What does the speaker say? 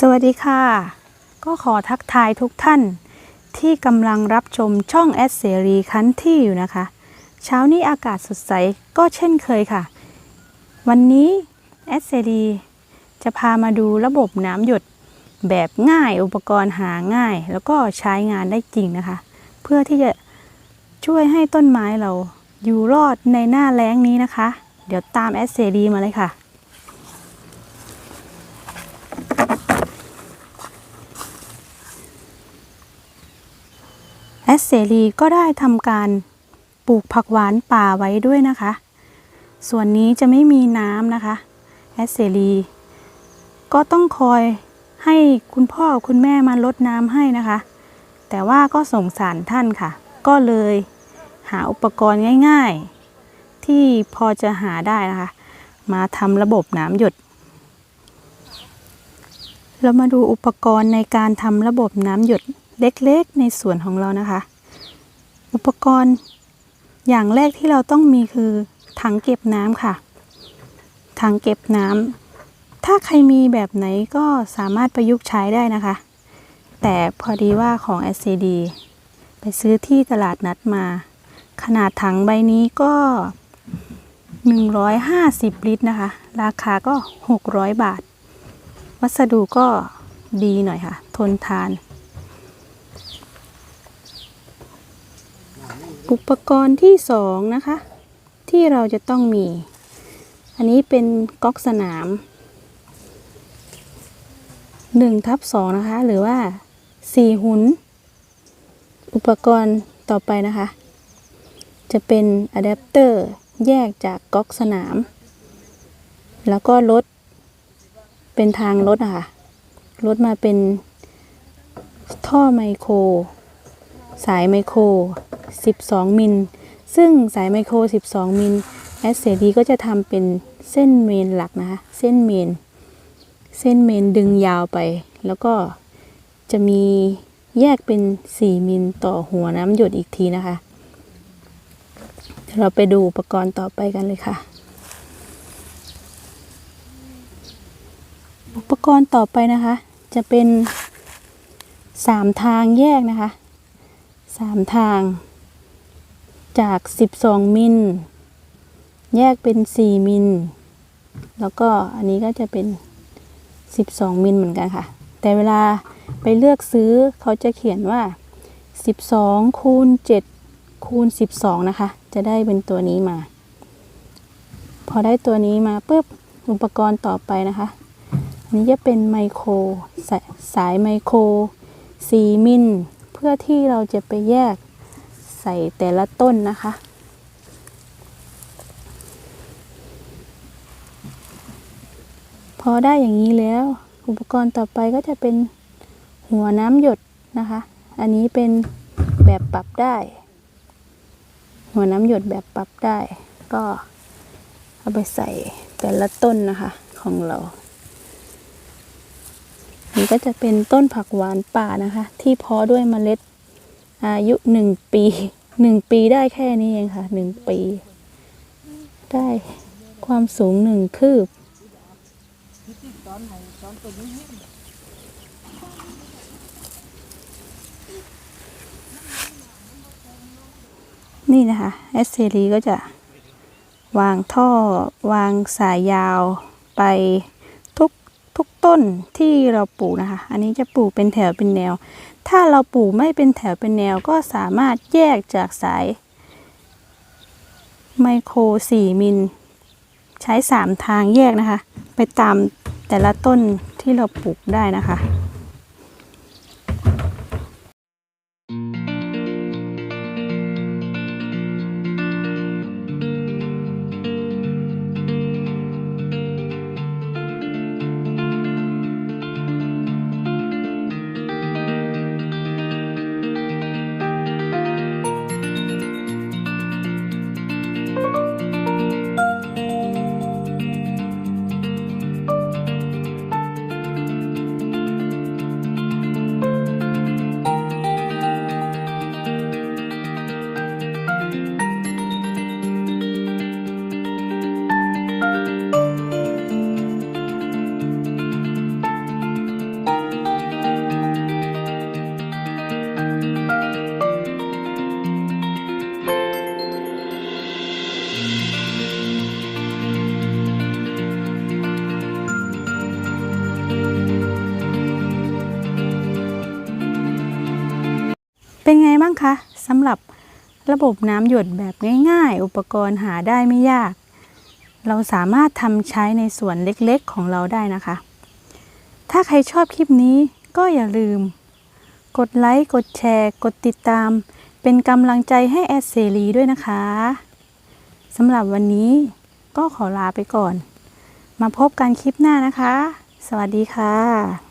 สวัสดีค่ะ ก็ขอทักทายทุกท่าน ที่กำลังรับชมช่องแอดเสรีคันที่อยู่นะคะ เช้านี้อากาศสดใสก็เช่นเคยค่ะ วันนี้แอดเสรีจะพามาดูระบบน้ำหยดแบบง่ายอุปกรณ์หาง่าย แล้วก็ใช้งานได้จริงนะคะ เพื่อที่จะช่วยให้ต้นไม้เราอยู่รอดในหน้าแล้งนี้นะคะ เดี๋ยวตามแอดเสรีมาเลยค่ะ แอด เสรีก็ได้ทำการปลูกผักหวานป่าไว้ด้วยนะคะ ส่วนนี้จะไม่มีน้ำนะคะแอดเสรีก็ต้องคอยให้คุณพ่อคุณแม่มาลดน้ำให้นะคะ แต่ว่าก็สงสารท่านค่ะ ก็เลยหาอุปกรณ์ง่ายๆ ที่พอจะหาได้นะคะ มาทำระบบน้ำหยด เรามาดูอุปกรณ์ในการทำระบบน้ำหยด เล็กๆในสวนของเรานะคะ อุปกรณ์อย่างแรกที่เราต้องมีคือถังเก็บน้ำค่ะ ถังเก็บน้ำถ้าใครมีแบบไหนก็สามารถประยุกต์ใช้ได้นะคะ แต่พอดีว่าของ SCD ไปซื้อที่ตลาดนัดมา ขนาดถังใบนี้ก็ 150 ลิตรนะคะ ราคาก็ 600 บาท วัสดุก็ดีหน่อยค่ะ ทนทาน อุปกรณ์ที่สองนะคะ ที่เราจะต้องมี อันนี้เป็นก๊อกสนาม1ทับ2นะคะ หรือว่า 4 หุน อุปกรณ์ต่อไปนะคะ จะเป็นอะแดปเตอร์แยกจากก๊อกสนาม แล้วก็ลดเป็นทางลดอะค่ะลดมาเป็นท่อไมโคร สายไมโคร 12 มิล ซึ่งสายไมโคร 12 มิลแอสเซดีก็จะทำเป็นเส้นเมนหลักนะคะ เส้นเมน เส้นเมนดึงยาวไป แล้วก็จะมีแยกเป็น 4 มิลต่อหัวน้ำหยดอีกทีนะคะ เราไปดูอุปกรณ์ต่อไปกันเลยค่ะ อุปกรณ์ต่อไปนะคะ จะเป็นสามทางแยกนะคะสามทาง จาก 12 มิล แยกเป็น 4 มิล แล้วก็อันนี้ก็จะเป็น 12 มิลเหมือนกันค่ะ แต่เวลาไปเลือกซื้อเขาจะเขียนว่า 12 คูณ 7 คูณ 12 นะคะ จะได้เป็นตัวนี้มา พอได้ตัวนี้มาปุ๊บ อุปกรณ์ต่อไปนะคะ อันนี้จะเป็นไมโครสายสายไมโคร 4 มิล เพื่อที่เราจะไปแยก ส่แต่ละต้นนะคะ พอได้อย่างนี้แล้ว อุปกรณ์ต่อไปก็จะเป็นหัวน้ำหยดนะคะ อันนี้เป็นแบบปรับได้ หัวน้ำหยดแบบปรับได้ ก็เอาไปใส่แต่ละต้นนะคะของเรานี่ก็จะเป็นต้นผักหวานป่านะคะ ที่เพาะด้วยเมล็ด อายุหนึ่งปีหนึ่งปีได้แค่นี้เองค่ะหนึ่งปี ได้ความสูงหนึ่งคืบ นี่นะคะเอสเซรีก็จะวางท่อวางสายยาวไปทุกทุกต้นที่เราปลูกนะคะ อันนี้จะปลูกเป็นแถวเป็นแนว ถ้าเราปลูกไม่เป็นแถวเป็นแนวก็สามารถแยกจากสาย ไมโคร 4 มิล ใช้ 3 ทางแยกนะคะ ไปตามแต่ละต้นที่เราปลูกได้นะคะ เป็นไงบ้างคะสำหรับระบบน้ำหยดแบบง่ายๆ อุปกรณ์หาได้ไม่ยาก เราสามารถทำใช้ในส่วนเล็กๆของเราได้นะคะ ถ้าใครชอบคลิปนี้ก็อย่าลืม กดไลค์กดแชร์ กดติดตาม เป็นกำลังใจให้แอดเซรีด้วยนะคะสำหรับวันนี้ก็ขอลาไปก่อน มาพบกันคลิปหน้านะคะ สวัสดีค่ะ